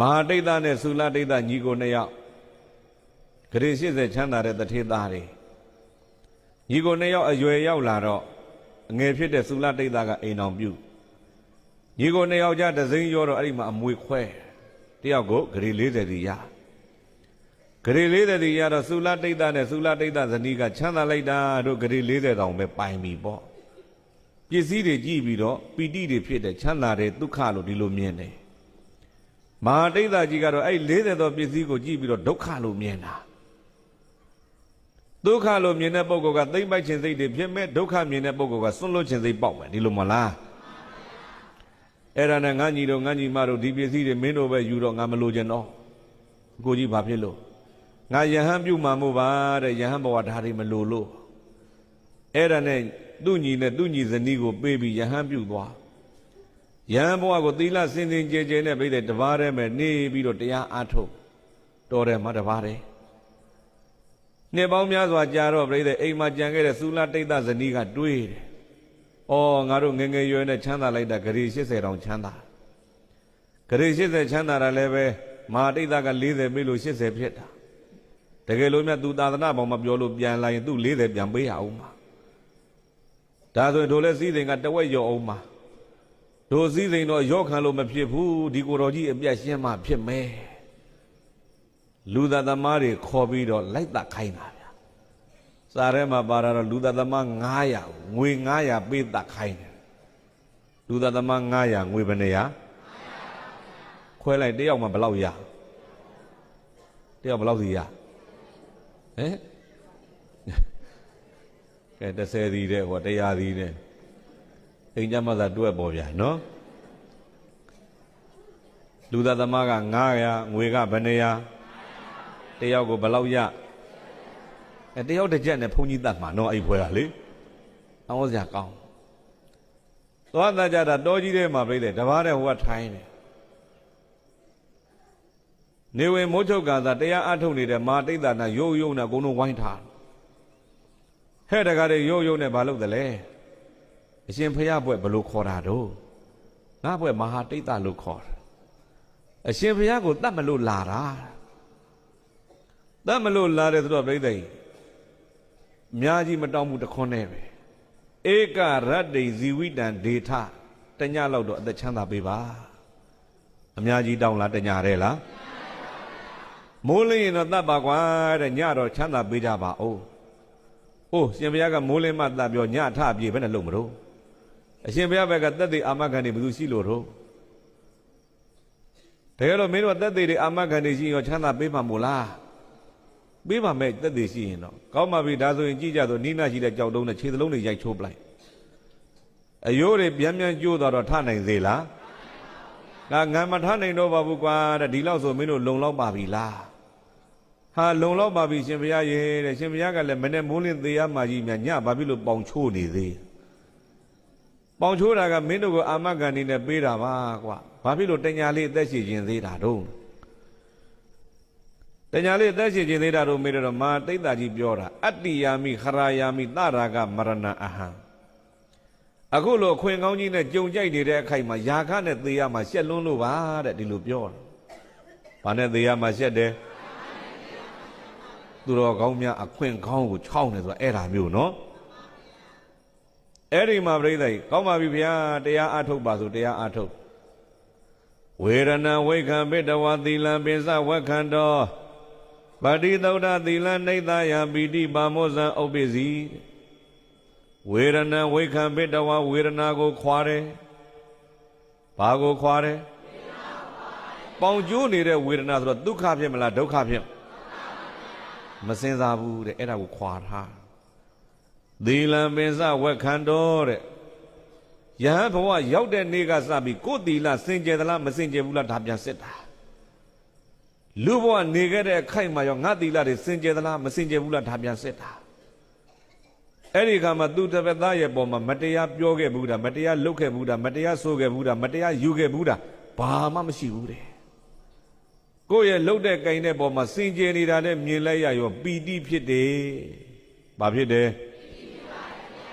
မဟာတိတ်တနဲ့သုလတိတ်တညီကိုနှစ်ယောက်ဂရေ80ချမ်းသာတဲ့တထေသားတွေညီကိုနှစ်ယောက်အရွယ်ရောက်လာတော့အငယ်ဖြစ်တဲ့သုလတိတ်တကအိမ်အောင်ပြုညီကိုနှစ်ယောက်ကြဒစိမ့်ရောတော့အဲ့ဒီမှာအမွေခွဲတယောက်ကိုဂရေ40တီရဂရေ40တီရတော့သုလတိတ်တနဲ့သုလတိတ်တဇနီးကချမ်းသာလိုက်တာတို့ဂရေ40တောင်ပဲပိုင်ပြီပေါ့ပစ္စည်းတွေကြည့်ပြီးတော့ပီတိတွေဖြစ်တဲ့ချမ်းသာတဲ့ဒုက္ခလို့ဒီလိုမြင်တယ် မဟာတိတ်တကြီးကတော့အဲ့40သောပစ္စည်းကိုကြည့်ပြီးတော့ဒုက္ခလို့မြင်တာဒုက္ခလို့မြင်တဲ့ပုဂ္ဂိုလ်ကသိမ့်ပိုက်ခြင်းစိတ်တွေဖြစ်မဲ့ဒုက္ခမြင်တဲ့ပုဂ္ဂိုလ်ကစွန့်လွတ်ခြင်းစိတ်ပေါက်မယ်ဒီလိုမလားအဲ့ဒါနဲ့ငါညီတို့ငါညီမတို့ဒီပစ္စည်းတွေမင်းတို့ပဲယူတော့ငါမလိုချင်တော့ကိုကြီးဘာဖြစ်လို့ငါယဟန်ပြုမှမို့ပါတဲ့ယဟန်ဘဝဓာတ်တွေမလိုလို့အဲ့ဒါနဲ့သူ့ညီနဲ့သူ့ညီဇနီးကိုပေးပြီးယဟန်ပြုသွား ယဟန်ဘဝကိုသီလစင်စင်ကြဲကြဲနဲ့ပြိတဲ့တပါးတည်းမဲ့နေပြီးတော့တရားအားထုတ်တော်တယ်မှာတပါးတည်းနှစ်ပေါင်းများစွာကြာတော့ပြိတဲ့အိမ်မှာကြံခဲ့တဲ့သုလတိတ်တဇနီးကတွေးတယ်။အော်ငါတို့ငယ်ငယ်ရွယ်နဲ့ချမ်းသာလိုက်တာဂရီ80တောင်ချမ်းသာ။ဂရီ80ချမ်းသာတာလည်းပဲမဟာတိတ်တက40ပြီလို့80ဖြစ်တာ။တကယ်လို့မြတ်သူသာသနာပေါ်မှာပြောလို့ပြန်လာရင်သူ40ပြန်ပေးရအောင်ပါ။ဒါဆိုရင်တို့လည်းစည်းစိမ်ကတဝက်ရောအောင်ပါ။ တို့စည်းစိမ်တော့ရောခံလို့မဖြစ်ဘူးဒီကိုတော်ကြီးအပြတ်ရှင်းမှဖြစ်မယ်။လူသားသမားတွေခေါ်ပြီးတော့လိုက်တာခိုင်းတာဗျာ။စာထဲမှာပါတာတော့လူသားသမား900ငွေ900ပေးတာခိုင်းတယ်။လူသားသမား900ငွေဘယ်နှရာခွဲလိုက်တယောက်မှဘယ်လောက်ရတယောက်ဘယ်လောက်စီရဟမ်ကဲ30စီတဲ့ဟော100စီတဲ့ အိမ်ကြမှာသာတွဲပေါ်ဗျာနော်လူသားသမားက900ငွေကဘယ်နှရာတယောက်ကိုဘယ်လောက်ရအဲတယောက်တစ်ချက်နဲ့ဘုန်းကြီးတတ်မှာနော်အဲ့ဖွဲကလေအောင်းစရာကောင်းသွားတတ်ကြတာတောကြီးထဲမှာပြိတဲ့တပားတဲ့ဟိုကထိုင်းတယ်နေဝင်မိုးချုပ်ကသာတရားအထုတ်နေတဲ့မာတိတ်တာနာရုပ်ရုပ်နဲ့အကုန်လုံးဝိုင်းထားဟဲ့တကားတွေရုပ်ရုပ်နဲ့ဘာလုပ်တယ်လဲ အရှင်ဖះဘွဲ့ဘလို့ခေါ်တာတော့ငါဘွဲ့မဟာတိတ်တာလို့ခေါ်တယ်အရှင်ဖះကိုတတ်မလို့လာတာတတ်မလို့လာတယ်ဆိုတော့ပြိသိအများကြီးမတောင်းဘူးတခွန်းနဲ့ပဲဧကရတ္တိဇီဝိတံဒေထတညလောက်တော့အသက်ချမ်းသာပေးပါအများကြီးတောင်းလားတညရဲလားမိုးလင်းရင်တော့တတ်ပါကွာတဲ့ညတော့ချမ်းသာပေးကြပါဦးအိုးရှင်ဘုရားကမိုးလင်းမှတတ်ပြောညထပြေဘယ်နဲ့လုပ်မလို့ အရှင်ဘုရားဘက်ကတက်သေးအာမခံနေဘယ်သူရှိလို့တော့တကယ်တော့မင်းတို့တက်သေးတွေအာမခံနေရှိရောချမ်းသာပေးမှာမို့လားပေးပါမဲ့တက်သေးရှိရင်တော့ကောင်းပါပြီဒါဆိုရင်ကြည့်ကြဆိုနီးနာရှိတဲ့ကြောက်တုံးနဲ့ခြေသလုံးတွေရိုက်ချိုးပလိုက်အယိုးတွေပြန်ပြန်ကျိုးသွားတော့ထနိုင်သေးလားငါငံမထနိုင်တော့ပါဘူးကွာတဲ့ဒီလောက်ဆိုမင်းတို့လုံလောက်ပါပြီလားဟာလုံလောက်ပါပြီရှင်ဘုရားရေတဲ့ရှင်ဘုရားကလည်းမနဲ့မိုးလင်းသေးရမှကြီးမြညဘာဖြစ်လို့ပေါင်ချိုးနေသေး ပေါင်ချိုးတာကမင်းတို့ကိုအာမခံနေနဲ့ပေးတာပါကွာဘာဖြစ်လို့တညာလေးအသက်ရှင်ခြင်းသေးတာတော့တညာလေးအသက်ရှင်ခြင်းသေးတာတော့မေးတော့မာတိတ်တာကြီးပြောတာအတ္တိယာမိခရာယာမိတရာကမရဏအဟံအခုလိုအခွင့်ကောင်းကြီးနဲ့ကြုံကြိုက်နေတဲ့အခိုက်မှာယာခနဲ့သေရမှာရှက်လွန်းလို့ပါတဲ့ဒီလိုပြောတာ။ဘာနဲ့သေရမှာရှက်တယ်။သူတော်ကောင်းများအခွင့်ကောင်းကိုခြောက်နေဆိုတာအဲ့ဒါမျိုးနော်။ အဲ့ဒီမှာပြိဿကြီးကောင်းပါပြီဗျာတရားအထုတ်ပါဆိုတရားအထုတ်ဝေရဏဝိခံပိတဝသီလံပိစဝက္ခန္တောဗတိသုဒ္ဓသီလနှိဋ္ဌယပိတိပါမောဇံဥပ္ပစီဝေရဏဝိခံပိတဝဝေရဏကိုခွာတယ်ဘာကိုခွာတယ်ပေါင်ကျိုးနေတဲ့ဝေဒနာဆိုတော့ဒုက္ခဖြစ်မလားဒုက္ခဖြစ်မစင်စားဘူးတဲ့အဲ့ဒါကိုခွာထား သီလံပင်စဝက်ခန္တောတဲ့ယဟန်ဘဝရောက်တဲ့နေ့ကစပြီးကိုယ်သီလစင်ကြယ်သလားမစင်ကြယ်ဘူးလားဒါပြန်စစ်တာလူဘဝနေခဲ့တဲ့အခိုက်မှာရောငါသီလတွေစင်ကြယ်သလားမစင်ကြယ်ဘူးလားဒါပြန်စစ်တာအဲ့ဒီခါမှာသူတပည့်သားရဲ့ပေါ်မှာမတရားပြောခဲ့ဘူးတာမတရားလုပ်ခဲ့ဘူးတာမတရားဆိုခဲ့ဘူးတာမတရားယူခဲ့ဘူးတာဘာမှမရှိဘူးတဲ့ကိုယ့်ရဲ့လှုပ်တဲ့ကင်တဲ့ပေါ်မှာစင်ကြယ်နေတာနဲ့မြင်လိုက်ရရောပီတိဖြစ်တယ်ဘာဖြစ်တယ်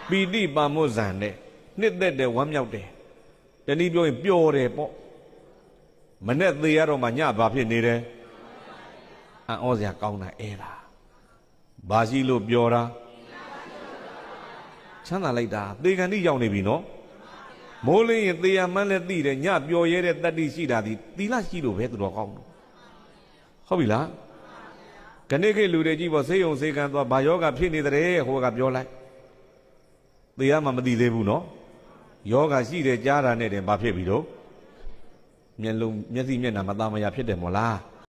ပီတိပါမောဇံနဲ့နှစ်သက်တယ်ဝမ်းမြောက်တယ်တနည်းပြောရင်ပျော်တယ်ပေါ့မနဲ့သေးရတော့မှညဘာဖြစ်နေတယ်အံ့ဩစရာကောင်းတာအဲ့ဒါဘာရှိလို့ပြောတာချမ်းသာလိုက်တာသေကန်တိရောက်နေပြီနော်မိုးလင်းရင်သေရမှန်းလဲသိတယ်ညပျော်ရဲတဲ့တတ္တိရှိတာဒီသီလရှိလို့ပဲသူတော်ကောင်းတယ်ဟုတ်ပြီလားခဏခေတ်လူတွေကြည့်ပေါ့ဆေးရုံဆေးကန်သွားဘာယောဂဖြစ်နေတယ်ဟိုကပြောလိုက် သေရမှမသိသေးဘူးနော်ယောဂရှိတယ်ကြားတာနဲ့တည်းဘာဖြစ်ပြီတော့မျက်လုံးမျက်စိမျက်နှာမသားမရဖြစ်တယ်မို့လား